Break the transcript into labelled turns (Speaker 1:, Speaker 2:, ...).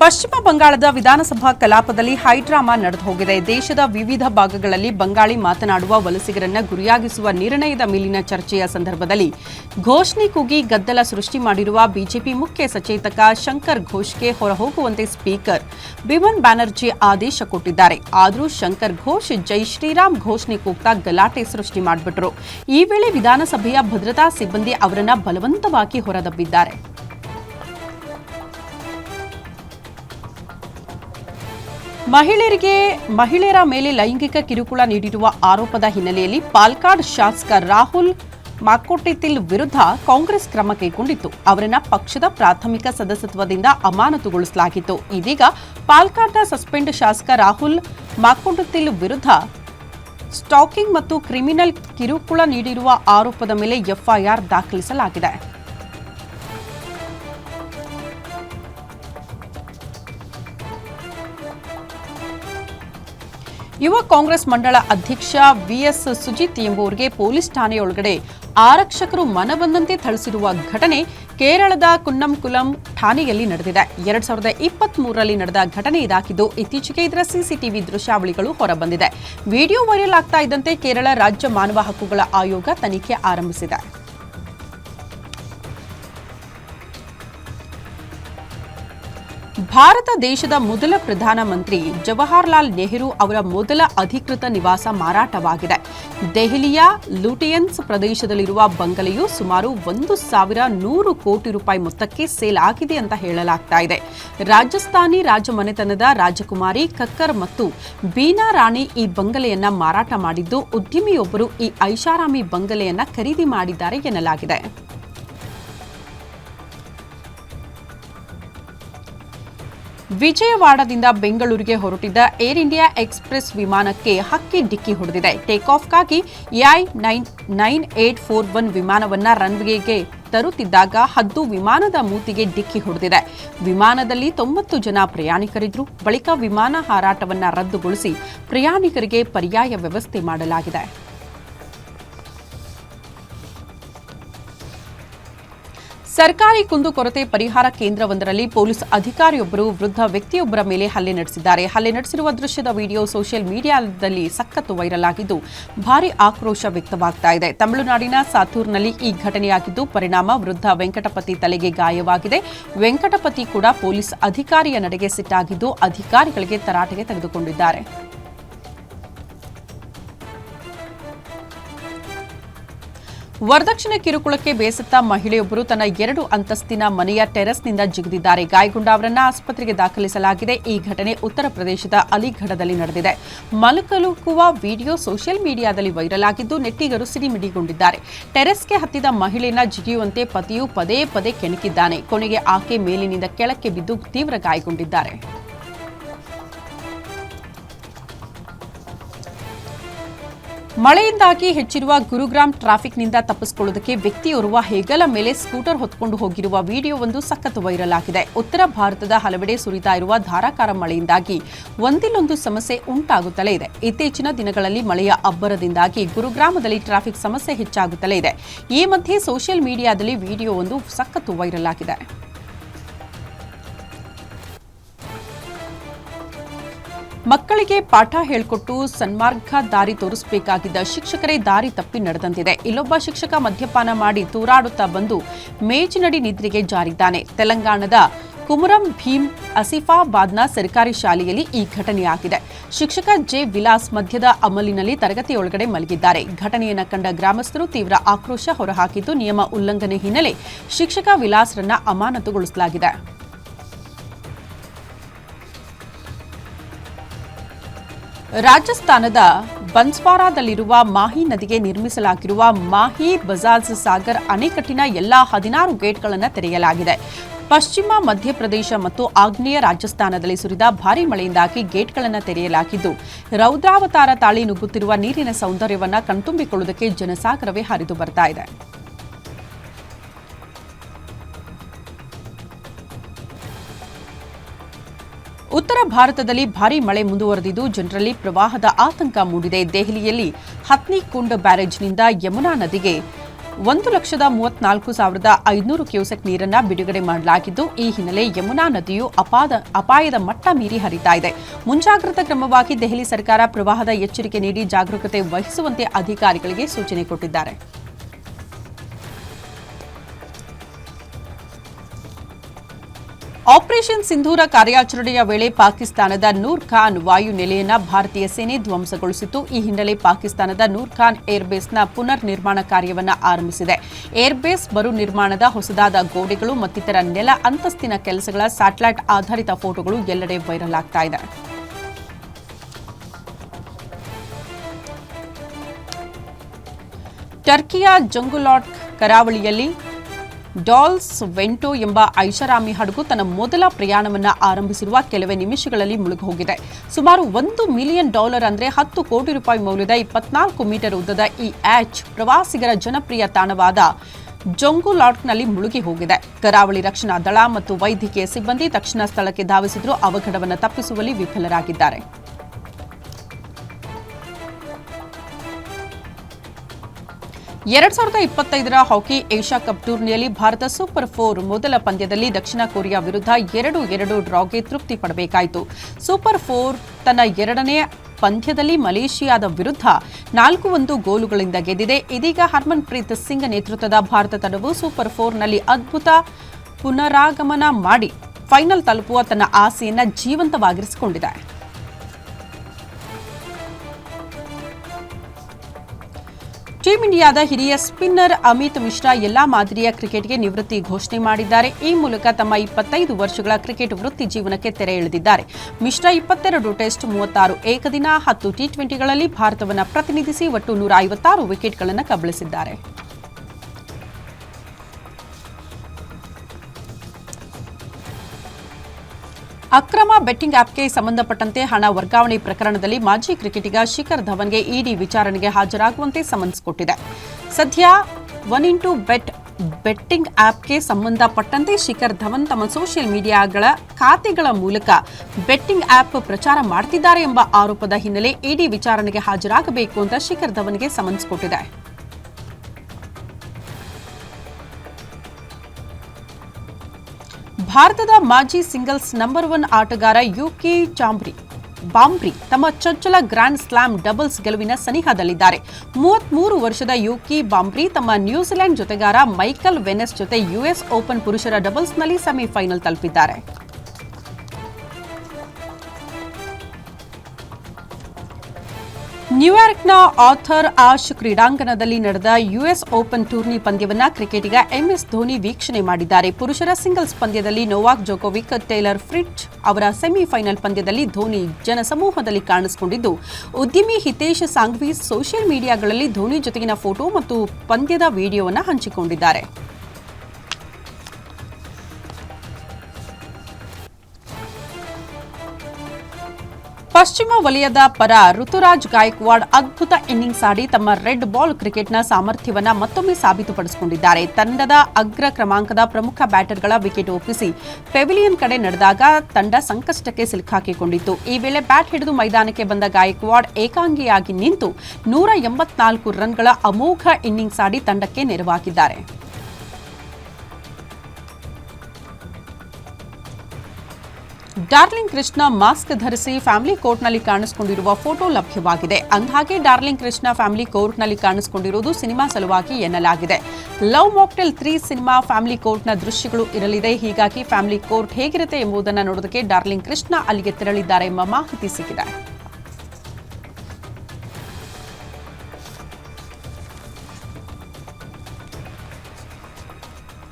Speaker 1: ಪಶ್ಚಿಮ ಬಂಗಾಳದ ವಿಧಾನಸಭಾ ಕಲಾಪದಲ್ಲಿ ಹೈಡ್ರಾಮಾ ನಡೆದು ಹೋಗಿದೆ. ದೇಶದ ವಿವಿಧ ಭಾಗಗಳಲ್ಲಿ ಬಂಗಾಳಿ ಮಾತನಾಡುವ ವಲಸಿಗರನ್ನ ಗುರಿಯಾಗಿಸುವ ನಿರ್ಣಯದ ಮೇಲಿನ ಚರ್ಚೆಯ ಸಂದರ್ಭದಲ್ಲಿ ಘೋಷಣೆ ಕೂಗಿ ಗದ್ದಲ ಸೃಷ್ಟಿ ಮಾಡಿರುವ ಬಿಜೆಪಿ ಮುಖ್ಯ ಸಚೇತಕ ಶಂಕರ್ ಘೋಷ್ಗೆ ಹೊರಹೋಗುವಂತೆ ಸ್ಪೀಕರ್ ಬಿಮನ್ ಬ್ಯಾನರ್ಜಿ ಆದೇಶ ಕೊಟ್ಟಿದ್ದಾರೆ. ಆದರೂ ಶಂಕರ್ ಘೋಷ್ ಜೈ ಶ್ರೀರಾಮ್ ಘೋಷಣೆ ಕೂಗ್ತಾ ಗಲಾಟೆ ಸೃಷ್ಟಿ ಮಾಡಿಬಿಟ್ರು. ಈ ವೇಳೆ ವಿಧಾನಸಭೆಯ ಭದ್ರತಾ ಸಿಬ್ಬಂದಿ ಅವರನ್ನ ಬಲವಂತವಾಗಿ ಹೊರದಬ್ಬಿದ್ದಾರೆ. ಮಹಿಳೆಯರಿಗೆ, ಮಹಿಳೆಯರ ಮೇಲೆ ಲೈಂಗಿಕ ಕಿರುಕುಳ ನೀಡಿರುವ ಆರೋಪದ ಹಿನ್ನೆಲೆಯಲ್ಲಿ ಪಾಲ್ಕಾಡ್ ಶಾಸಕ ರಾಹುಲ್ ಮಾಕೋಟೆತಿಲ್ ವಿರುದ್ಧ ಕಾಂಗ್ರೆಸ್ ಕ್ರಮ ಕೈಗೊಂಡಿತ್ತು. ಅವರನ್ನ ಪಕ್ಷದ ಪ್ರಾಥಮಿಕ ಸದಸ್ಯತ್ವದಿಂದ ಅಮಾನತುಗೊಳಿಸಲಾಗಿತ್ತು. ಇದೀಗ ಪಾಲ್ಕಾಡ್ನ ಸಸ್ಪೆಂಡ್ ಶಾಸಕ ರಾಹುಲ್ ಮಾಕೋಟೆತಿಲ್ ವಿರುದ್ಧ ಸ್ಟಾಕಿಂಗ್ ಮತ್ತು ಕ್ರಿಮಿನಲ್ ಕಿರುಕುಳ ನೀಡಿರುವ ಆರೋಪದ ಮೇಲೆ ಎಫ್ಐಆರ್ ದಾಖಲಿಸಲಾಗಿದೆ. ಯುವ ಕಾಂಗ್ರೆಸ್ ಮಂಡಳ ಅಧ್ಯಕ್ಷ ವಿಎಸ್ ಸುಜಿತ್ ಎಂಬುವರಿಗೆ ಪೊಲೀಸ್ ಠಾಣೆಯೊಳಗಡೆ ಆರಕ್ಷಕರು ಮನಬಂದಂತೆ ಥಳಿಸಿರುವ ಘಟನೆ ಕೇರಳದ ಕುನ್ನಂಕುಲಂ ಠಾಣೆಯಲ್ಲಿ ನಡೆದಿದೆ. ಎರಡ್ ಸಾವಿರದ ಇಪ್ಪತ್ತ್ ಮೂರರಲ್ಲಿ ನಡೆದ ಘಟನೆ ಇದಾಗಿದ್ದು, ಇತ್ತೀಚೆಗೆ ಇದರ ಸಿಸಿಟಿವಿ ದೃಶ್ಯಾವಳಿಗಳು ಹೊರಬಂದಿದೆ. ವಿಡಿಯೋ ವೈರಲ್ ಆಗ್ತಾ ಇದ್ದಂತೆ ಕೇರಳ ರಾಜ್ಯ ಮಾನವ ಹಕ್ಕುಗಳ ಆಯೋಗ ತನಿಖೆ ಆರಂಭಿಸಿದೆ. ಭಾರತ ದೇಶದ ಮೊದಲ ಪ್ರಧಾನಮಂತ್ರಿ ಜವಾಹರ್ಲಾಲ್ ನೆಹರು ಅವರ ಮೊದಲ ಅಧಿಕೃತ ನಿವಾಸ ಮಾರಾಟವಾಗಿದೆ. ದೆಹಲಿಯ ಲೂಟಿಯನ್ಸ್ ಪ್ರದೇಶದಲ್ಲಿರುವ ಬಂಗಲೆಯು ಸುಮಾರು ಒಂದು ಸಾವಿರ ನೂರು ಕೋಟಿ ರೂಪಾಯಿ ಮೊತ್ತಕ್ಕೆ ಸೇಲ್ ಆಗಿದೆ ಅಂತ ಹೇಳಲಾಗ್ತಾ ಇದೆ. ರಾಜಸ್ಥಾನಿ ರಾಜಮನೆತನದ ರಾಜಕುಮಾರಿ ಕಕ್ಕರ್ ಮತ್ತು ಬೀನಾ ರಾಣಿ ಈ ಬಂಗಲೆಯನ್ನ ಮಾರಾಟ ಮಾಡಿದ್ದು, ಉದ್ಯಮಿಯೊಬ್ಬರು ಈ ಐಷಾರಾಮಿ ಬಂಗಲೆಯನ್ನ ಖರೀದಿ ಮಾಡಿದ್ದಾರೆ ಎನ್ನಲಾಗಿದೆ. ವಿಜಯವಾಡದಿಂದ ಬೆಂಗಳೂರಿಗೆ ಹೊರಟಿದ್ದ ಏರ್ ಇಂಡಿಯಾ ಎಕ್ಸ್ಪ್ರೆಸ್ ವಿಮಾನಕ್ಕೆ ಹಕ್ಕಿ ಡಿಕ್ಕಿ ಹೊಡೆದಿದೆ. Take ಆಫ್ಗಾಗಿ AI nine nine eight four one ವಿಮಾನವನ್ನ ರನ್ವೇಗೆ ತರುತ್ತಿದ್ದಾಗ ಹದ್ದು ವಿಮಾನದ ಮೂತಿಗೆ ಡಿಕ್ಕಿ ಹೊಡೆದಿದೆ. ವಿಮಾನದಲ್ಲಿ ತೊಂಬತ್ತು ಜನ ಪ್ರಯಾಣಿಕರಿದ್ರು. ಬಳಿಕ ವಿಮಾನ ಹಾರಾಟವನ್ನು ರದ್ದುಗೊಳಿಸಿ ಪ್ರಯಾಣಿಕರಿಗೆ ಪರ್ಯಾಯ ವ್ಯವಸ್ಥೆ ಮಾಡಲಾಗಿದೆ. ಸರ್ಕಾರಿ ಕುಂದುಕೊರತೆ ಪರಿಹಾರ ಕೇಂದ್ರವೊಂದರಲ್ಲಿ ಪೊಲೀಸ್ ಅಧಿಕಾರಿಯೊಬ್ಬರು ವೃದ್ಧ ವ್ಯಕ್ತಿಯೊಬ್ಬರ ಮೇಲೆ ಹಲ್ಲೆ ನಡೆಸಿದ್ದಾರೆ. ಹಲ್ಲೆ ನಡೆಸಿರುವ ದೃಶ್ಯದ ವಿಡಿಯೋ ಸೋಷಿಯಲ್ ಮೀಡಿಯಾದಲ್ಲಿ ಸಖತ್ತು ವೈರಲ್ ಆಗಿದ್ದು ಭಾರಿ ಆಕ್ರೋಶ ವ್ಯಕ್ತವಾಗ್ತಾ ಇದೆ. ತಮಿಳುನಾಡಿನ ಸಾತೂರ್ನಲ್ಲಿ ಈ ಘಟನೆಯಾಗಿದ್ದು ಪರಿಣಾಮ ವೃದ್ಧ ವೆಂಕಟಪತಿ ತಲೆಗೆ ಗಾಯವಾಗಿದೆ. ವೆಂಕಟಪತಿ ಕೂಡ ಪೊಲೀಸ್ ಅಧಿಕಾರಿಯ ನಡೆಗೆ ಸಿಟ್ಟಾಗಿದ್ದು ಅಧಿಕಾರಿಗಳಿಗೆ ತರಾಟೆಗೆ ತೆಗೆದುಕೊಂಡಿದ್ದಾರೆ. ವರದಕ್ಷಿಣೆ ಕಿರುಕುಳಕ್ಕೆ ಬೇಸತ್ತ ಮಹಿಳೆಯೊಬ್ಬರು ತನ್ನ ಎರಡು ಅಂತಸ್ತಿನ ಮನೆಯ ಟೆರೆಸ್ನಿಂದ ಜಿಗಿದಿದ್ದಾರೆ. ಗಾಯಗೊಂಡ ಅವರನ್ನ ಆಸ್ಪತ್ರೆಗೆ ದಾಖಲಿಸಲಾಗಿದೆ. ಈ ಘಟನೆ ಉತ್ತರ ಪ್ರದೇಶದ ಅಲಿಘಡದಲ್ಲಿ ನಡೆದಿದೆ. ಮಲಕಲುಕುವ ವಿಡಿಯೋ ಸೋಷಿಯಲ್ ಮೀಡಿಯಾದಲ್ಲಿ ವೈರಲ್ ಆಗಿದ್ದು ನೆಟ್ಟಿಗರು ಸಿಡಿಮಿಡಿಗೊಂಡಿದ್ದಾರೆ. ಟೆರೆಸ್ಗೆ ಹತ್ತಿದ ಮಹಿಳೆಯನ್ನ ಜಿಗಿಯುವಂತೆ ಪತಿಯು ಪದೇ ಪದೇ ಕೆಣಕಿದ್ದಾನೆ. ಕೊನೆಗೆ ಆಕೆ ಮೇಲಿನಿಂದ ಕೆಳಕ್ಕೆ ಬಿದ್ದು ತೀವ್ರ ಗಾಯಗೊಂಡಿದ್ದಾರೆ. ಮಳೆಯಿಂದಾಗಿ ಹೆಚ್ಚಿರುವ ಗುರುಗ್ರಾಮ್ ಟ್ರಾಫಿಕ್ನಿಂದ ತಪ್ಪಿಸಿಕೊಳ್ಳುವುದಕ್ಕೆ ವ್ಯಕ್ತಿಯೋರ್ವ ಹೆಗಲ ಮೇಲೆ ಸ್ಕೂಟರ್ ಹೊತ್ಕೊಂಡು ಹೋಗಿರುವ ವಿಡಿಯೋವೊಂದು ಸಖತ್ ವೈರಲ್ ಆಗಿದೆ. ಉತ್ತರ ಭಾರತದ ಹಲವೆಡೆ ಸುರಿತಾ ಇರುವ ಧಾರಾಕಾರ ಮಳೆಯಿಂದಾಗಿ ಒಂದಿಲ್ಲೊಂದು ಸಮಸ್ಯೆ ಉಂಟಾಗುತ್ತಲೇ ಇದೆ. ಇತ್ತೀಚಿನ ದಿನಗಳಲ್ಲಿ ಮಳೆಯ ಅಬ್ಬರದಿಂದಾಗಿ ಗುರುಗ್ರಾಮದಲ್ಲಿ ಟ್ರಾಫಿಕ್ ಸಮಸ್ಯೆ ಹೆಚ್ಚಾಗುತ್ತಲೇ ಇದೆ. ಈ ಮಧ್ಯೆ ಸೋಷಿಯಲ್ ಮೀಡಿಯಾದಲ್ಲಿ ವಿಡಿಯೋವೊಂದು ಸಖತ್ತು ವೈರಲ್ ಆಗಿದೆ. ಮಕ್ಕಳಿಗೆ ಪಾಠ ಹೇಳಿಕೊಟ್ಟು ಸನ್ಮಾರ್ಗ ದಾರಿ ತೋರಿಸಬೇಕಾಗಿದ್ದ ಶಿಕ್ಷಕರೇ ದಾರಿ ತಪ್ಪಿ ನಡೆದಂತಿದೆ. ಇಲ್ಲೊಬ್ಬ ಶಿಕ್ಷಕ ಮದ್ಯಪಾನ ಮಾಡಿ ತೂರಾಡುತ್ತಾ ಬಂದು ಮೇಜಿನಡಿ ನಿದ್ರೆಗೆ ಜಾರಿದ್ದಾನೆ. ತೆಲಂಗಾಣದ ಕುಮರಂ ಭೀಮ್ ಅಸಿಫಾಬಾದ್ನ ಸರ್ಕಾರಿ ಶಾಲೆಯಲ್ಲಿ ಈ ಘಟನೆಯಾಗಿದೆ ಶಿಕ್ಷಕ ಜೆ ವಿಲಾಸ್ ಮಧ್ಯದ ಅಮಲಿನಲ್ಲಿ ತರಗತಿಯೊಳಗಡೆ ಮಲಗಿದ್ದಾರೆ. ಘಟನೆಯನ್ನು ಕಂಡ ಗ್ರಾಮಸ್ಥರು ತೀವ್ರ ಆಕ್ರೋಶ ಹೊರಹಾಕಿದ್ದು, ನಿಯಮ ಉಲ್ಲಂಘನೆ ಹಿನ್ನೆಲೆ ಶಿಕ್ಷಕ ವಿಲಾಸ್ರನ್ನ ಅಮಾನತುಗೊಳಿಸಲಾಗಿದೆ. ರಾಜಸ್ಥಾನದ ಬನ್ಸ್ವಾರಾದಲ್ಲಿರುವ ಮಾಹಿ ನದಿಗೆ ನಿರ್ಮಿಸಲಾಗಿರುವ ಮಾಹಿ ಬಜಾಜ್ ಸಾಗರ್ ಅಣೆಕಟ್ಟಿನ ಎಲ್ಲಾ ಹದಿನಾರು ಗೇಟ್ಗಳನ್ನು ತೆರೆಯಲಾಗಿದೆ. ಪಶ್ಚಿಮ, ಮಧ್ಯಪ್ರದೇಶ ಮತ್ತು ಆಗ್ನೇಯ ರಾಜಸ್ಥಾನದಲ್ಲಿ ಸುರಿದ ಭಾರೀ ಮಳೆಯಿಂದಾಗಿ ಗೇಟ್ಗಳನ್ನು ತೆರೆಯಲಾಗಿದ್ದು, ರೌದ್ರಾವತಾರ ತಾಳಿ ನುಗ್ಗುತ್ತಿರುವ ನೀರಿನ ಸೌಂದರ್ಯವನ್ನು ಕಣ್ತುಂಬಿಕೊಳ್ಳುವುದಕ್ಕೆ ಜನಸಾಗರವೇ ಹರಿದು ಬರ್ತಾ ಇದೆ. ಉತ್ತರ ಭಾರತದಲ್ಲಿ ಭಾರೀ ಮಳೆ ಮುಂದುವರೆದಿದ್ದು, ಜನರಲ್ಲಿ ಪ್ರವಾಹದ ಆತಂಕ ಮೂಡಿದೆ. ದೆಹಲಿಯಲ್ಲಿ ಹತ್ನಿ ಕುಂಡ್ ಬ್ಯಾರೇಜ್ನಿಂದ ಯಮುನಾ ನದಿಗೆ ಒಂದು ಲಕ್ಷದ ಮೂವತ್ನಾಲ್ಕು ಸಾವಿರದ ಐದುನೂರು ಕ್ಯೂಸೆಕ್ ನೀರನ್ನ ಬಿಡುಗಡೆ ಮಾಡಲಾಗಿದ್ದು, ಈ ಹಿನ್ನೆಲೆ ಯಮುನಾ ನದಿಯು ಅಪಾದ, ಅಪಾಯದ ಮಟ್ಟ ಮೀರಿ ಹರಿತಾ ಇದೆ. ಮುಂಜಾಗ್ರತಾ ಕ್ರಮವಾಗಿ ದೆಹಲಿ ಸರ್ಕಾರ ಪ್ರವಾಹದ ಎಚ್ಚರಿಕೆ ನೀಡಿ ಜಾಗರೂಕತೆ ವಹಿಸುವಂತೆ ಅಧಿಕಾರಿಗಳಿಗೆ ಸೂಚನೆ ಕೊಟ್ಟಿದ್ದಾರೆ. ಆಪರೇಷನ್ ಸಿಂಧೂರ ಕಾರ್ಯಾಚರಣೆಯ ವೇಳೆ ಪಾಕಿಸ್ತಾನದ ನೂರ್ ಖಾನ್ ವಾಯು ನೆಲೆಯನ್ನ ಭಾರತೀಯ ಸೇನೆ ಧ್ವಂಸಗೊಳಿಸಿತು ಈ ಹಿನ್ನೆಲೆ ಪಾಕಿಸ್ತಾನದ ನೂರ್ ಖಾನ್ ಏರ್ಬೇಸ್ನ ಪುನರ್ ನಿರ್ಮಾಣ ಕಾರ್ಯವನ್ನು ಆರಂಭಿಸಿದೆ. ಏರ್ಬೇಸ್ ಮರು ನಿರ್ಮಾಣದ ಹೊಸದಾದ ಗೋಡೆಗಳು ಮತ್ತಿತರ ನೆಲ ಅಂತಸ್ತಿನ ಕೆಲಸಗಳ ಸ್ಯಾಟಲೈಟ್ ಆಧಾರಿತ ಫೋಟೋಗಳು ಎಲ್ಲೆಡೆ ವೈರಲ್ ಆಗ್ತಾ ಇದೆ. ಟರ್ಕಿಯ ಜಂಗುಲಾಟ್ ಕರಾವಳಿಯಲ್ಲಿ ಡಾಲ್ಸ್ ವೆಂಟೋ ಎಂಬ ಐಷಾರಾಮಿ ಹಡಗು ತನ್ನ ಮೊದಲ ಪ್ರಯಾಣವನ್ನು ಆರಂಭಿಸಿರುವ ಕೆಲವೇ ನಿಮಿಷಗಳಲ್ಲಿ ಮುಳುಗೋಗಿದೆ ಸುಮಾರು ಒಂದು ಮಿಲಿಯನ್ ಡಾಲರ್ ಅಂದರೆ ಹತ್ತು ಕೋಟಿ ರೂಪಾಯಿ ಮೌಲ್ಯದ ಇಪ್ಪತ್ನಾಲ್ಕು ಮೀಟರ್ ಉದ್ದದ ಈ ಆಚ್ ಪ್ರವಾಸಿಗರ ಜನಪ್ರಿಯ ತಾಣವಾದ ಜೊಂಗುಲಾಟ್ನಲ್ಲಿ ಮುಳುಗಿ ಹೋಗಿದೆ ಕರಾವಳಿ ರಕ್ಷಣಾ ದಳ ಮತ್ತು ವೈದ್ಯಕೀಯ ಸಿಬ್ಬಂದಿ ತಕ್ಷಣ ಸ್ಥಳಕ್ಕೆ ಧಾವಿಸಿದ್ರು. ಅವಘಡವನ್ನು ತಪ್ಪಿಸುವಲ್ಲಿ ವಿಫಲರಾಗಿದ್ದಾರೆ. ಎರಡ್ ಸಾವಿರದ ಇಪ್ಪತ್ತೈದರ ಹಾಕಿ ಏಷ್ಯಾ ಕಪ್ ಟೂರ್ನಿಯಲ್ಲಿ ಭಾರತ ಸೂಪರ್ ಫೋರ್ ಮೊದಲ ಪಂದ್ಯದಲ್ಲಿ ದಕ್ಷಿಣ ಕೊರಿಯಾ ವಿರುದ್ಧ ಎರಡು ಎರಡು ಡ್ರಾಗೆ ತೃಪ್ತಿ ಪಡಬೇಕಾಯಿತು. ಸೂಪರ್ ಫೋರ್ ತನ್ನ ಎರಡನೇ ಪಂದ್ಯದಲ್ಲಿ ಮಲೇಷಿಯಾದ ವಿರುದ್ಧ ನಾಲ್ಕು ಒಂದು ಗೋಲುಗಳಿಂದ ಗೆದ್ದಿದೆ. ಇದೀಗ ಹರ್ಮನ್ ಪ್ರೀತ್ ಸಿಂಗ್ ನೇತೃತ್ವದ ಭಾರತ ತಂಡವು ಸೂಪರ್ ಫೋರ್ನಲ್ಲಿ ಅದ್ಭುತ ಪುನರಾಗಮನ ಮಾಡಿ ಫೈನಲ್ ತಲುಪುವ ತನ್ನ ಆಸೆಯನ್ನು ಜೀವಂತವಾಗಿರಿಸಿಕೊಂಡಿದೆ. ಟೀಂ ಇಂಡಿಯಾದ ಹಿರಿಯ ಸ್ಪಿನ್ನರ್ ಅಮಿತ್ ಮಿಶ್ರಾ ಎಲ್ಲಾ ಮಾದರಿಯ ಕ್ರಿಕೆಟ್ಗೆ ನಿವೃತ್ತಿ ಘೋಷಣೆ ಮಾಡಿದ್ದಾರೆ. ಈ ಮೂಲಕ ತಮ್ಮ ಇಪ್ಪತ್ತೈದು ವರ್ಷಗಳ ಕ್ರಿಕೆಟ್ ವೃತ್ತಿ ಜೀವನಕ್ಕೆ ತೆರೆ ಎಳೆದಿದ್ದಾರೆ. ಮಿಶ್ರಾ ಇಪ್ಪತ್ತೆರಡು ಟೆಸ್ಟ್ ಮೂವತ್ತಾರು, ಏಕದಿನ ಹತ್ತು ಟಿ ಟ್ವೆಂಟಿಗಳಲ್ಲಿ ಭಾರತವನ್ನು ಪ್ರತಿನಿಧಿಸಿ ಒಟ್ಟು ನೂರ ಐವತ್ತಾರು ವಿಕೆಟ್ಗಳನ್ನು ಕಬಳಿಸಿದ್ದಾರೆ. ಅಕ್ರಮ ಬೆಟ್ಟಿಂಗ್ ಆಪ್ಗೆ ಸಂಬಂಧಪಟ್ಟಂತೆ ಹಣ ವರ್ಗಾವಣೆ ಪ್ರಕರಣದಲ್ಲಿ ಮಾಜಿ ಕ್ರಿಕೆಟಿಗ ಶಿಖರ್ ಧವನ್ಗೆ ಇಡಿ ವಿಚಾರಣೆಗೆ ಹಾಜರಾಗುವಂತೆ ಸಮನ್ಸ್ ಕೊಟ್ಟಿದೆ. ಸದ್ಯ ಒನ್ ಇಂಟು ಬೆಟ್ ಬೆಟ್ಟಿಂಗ್ ಆಪ್ಗೆ ಸಂಬಂಧಪಟ್ಟಂತೆ ಶಿಖರ್ ಧವನ್ ತಮ್ಮ ಸೋಷಿಯಲ್ ಮೀಡಿಯಾಗಳ ಖಾತೆಗಳ ಮೂಲಕ ಬೆಟ್ಟಿಂಗ್ ಆಪ್ ಪ್ರಚಾರ ಮಾಡ್ತಿದ್ದಾರೆ ಎಂಬ ಆರೋಪದ ಹಿನ್ನೆಲೆ ಇಡಿ ವಿಚಾರಣೆಗೆ ಹಾಜರಾಗಬೇಕು ಅಂತ ಶಿಖರ್ ಧವನ್ಗೆ ಸಮನ್ಸ್ ಕೊಟ್ಟಿದೆ. ಭಾರತದ ಮಾಜಿ ಸಿಂಗಲ್ಸ್ ನಂಬರ್ ಒನ್ ಆಟಗಾರ ಯುಕೆ ಚಾಂಬ್ರಿ, ಬಾಂಬ್ರಿ ತಮ್ಮ ಚೊಚ್ಚಲ ಗ್ರ್ಯಾಂಡ್ ಸ್ಲಾಮ್ ಡಬಲ್ಸ್ ಗೆಲುವಿನ ಸನಿಹದಲ್ಲಿದ್ದಾರೆ. ಮೂವತ್ಮೂರು ವರ್ಷದ ಯುಕಿ ಬಾಂಬ್ರಿ ತಮ್ಮ ನ್ಯೂಜಿಲೆಂಡ್ ಜೊತೆಗಾರ ಮೈಕಲ್ ವೆನೆಸ್ ಜೊತೆ ಯುಎಸ್ ಓಪನ್ ಪುರುಷರ ಡಬಲ್ಸ್ನಲ್ಲಿ ಸೆಮಿಫೈನಲ್ ತಲುಪಿದ್ದಾರೆ. ನ್ಯೂಯಾರ್ಕ್ನ ಆಥರ್ ಆಶ್ ಕ್ರೀಡಾಂಗಣದಲ್ಲಿ ನಡೆದ ಯುಎಸ್ ಓಪನ್ ಟೂರ್ನಿ ಪಂದ್ಯವನ್ನು ಕ್ರಿಕೆಟಿಗ ಎಂಎಸ್ ಧೋನಿ ವೀಕ್ಷಣೆ ಮಾಡಿದ್ದಾರೆ. ಪುರುಷರ ಸಿಂಗಲ್ಸ್ ಪಂದ್ಯದಲ್ಲಿ ನೋವಾಕ್ ಜೋಕೋವಿಕ್, ಟೇಲರ್ ಫ್ರಿಟ್ ಅವರ ಸೆಮಿಫೈನಲ್ ಪಂದ್ಯದಲ್ಲಿ ಧೋನಿ ಜನಸಮೂಹದಲ್ಲಿ ಕಾಣಿಸಿಕೊಂಡಿದ್ದು, ಉದ್ಯಮಿ ಹಿತೇಶ್ ಸಾಂಗ್ವಿ ಸೋಷಿಯಲ್ ಮೀಡಿಯಾಗಳಲ್ಲಿ ಧೋನಿ ಜೊತೆಗಿನ ಫೋಟೋ ಮತ್ತು ಪಂದ್ಯದ ವಿಡಿಯೋವನ್ನು ಹಂಚಿಕೊಂಡಿದ್ದಾರೆ. ಪಶ್ಚಿಮ ವಲಯದ ಪರ ಋತುರಾಜ್ ಗಾಯಕ್ವಾಡ್ ಅದ್ಭುತ ಇನ್ನಿಂಗ್ಸ್ ಆಡಿ ತಮ್ಮ ರೆಡ್ ಬಾಲ್ ಕ್ರಿಕೆಟ್ನ ಸಾಮರ್ಥ್ಯವನ್ನ ಮತ್ತೊಮ್ಮೆ ಸಾಬೀತುಪಡಿಸಿಕೊಂಡಿದ್ದಾರೆ. ತಂಡದ ಅಗ್ರ ಕ್ರಮಾಂಕದ ಪ್ರಮುಖ ಬ್ಯಾಟರ್ಗಳ ವಿಕೆಟ್ ಒಪ್ಪಿಸಿ ಪೆವಿಲಿಯನ್ ಕಡೆ ನಡೆದಾಗ ತಂಡ ಸಂಕಷ್ಟಕ್ಕೆ ಸಿಲುಕಾಕಿಕೊಂಡಿತ್ತು ಈ ವೇಳೆ ಬ್ಯಾಟ್ ಹಿಡಿದು ಮೈದಾನಕ್ಕೆ ಬಂದ ಗಾಯಕ್ವಾಡ್ ಏಕಾಂಗಿಯಾಗಿ ನಿಂತು ನೂರ ಎಂಬತ್ನಾಲ್ಕು ರನ್ಗಳ ಅಮೋಘ ಇನ್ನಿಂಗ್ಸ್ ಆಡಿ ತಂಡಕ್ಕೆ ನೆರವಾಗಿದ್ದಾರೆ. ಡಾರ್ಲಿಂಗ್ ಕೃಷ್ಣ ಮಾಸ್ಕ್ ಧರಿಸಿ ಫ್ಯಾಮಿಲಿ ಕೋರ್ಟ್ನಲ್ಲಿ ಕಾಣಿಸಿಕೊಂಡಿರುವ ಫೋಟೋ ಲಭ್ಯವಾಗಿದೆ. ಅಂದಹಾಗೆ ಡಾರ್ಲಿಂಗ್ ಕೃಷ್ಣ ಫ್ಯಾಮಿಲಿ ಕೋರ್ಟ್ನಲ್ಲಿ ಕಾಣಿಸಿಕೊಂಡಿರುವುದು ಸಿನಿಮಾ ಸಲುವಾಗಿ ಎನ್ನಲಾಗಿದೆ. Love mocktail three cinema family ಕೋರ್ಟ್ನ ದೃಶ್ಯಗಳು ಇರಲಿದೆ. ಹೀಗಾಗಿ ಫ್ಯಾಮಿಲಿ ಕೋರ್ಟ್ ಹೇಗಿರುತ್ತೆ ಎಂಬುದನ್ನು ನೋಡೋದಕ್ಕೆ ಡಾರ್ಲಿಂಗ್ ಕೃಷ್ಣ ಅಲ್ಲಿಗೆ ತೆರಳಿದ್ದಾರೆ ಎಂಬ ಮಾಹಿತಿ ಸಿಕ್ಕಿದೆ.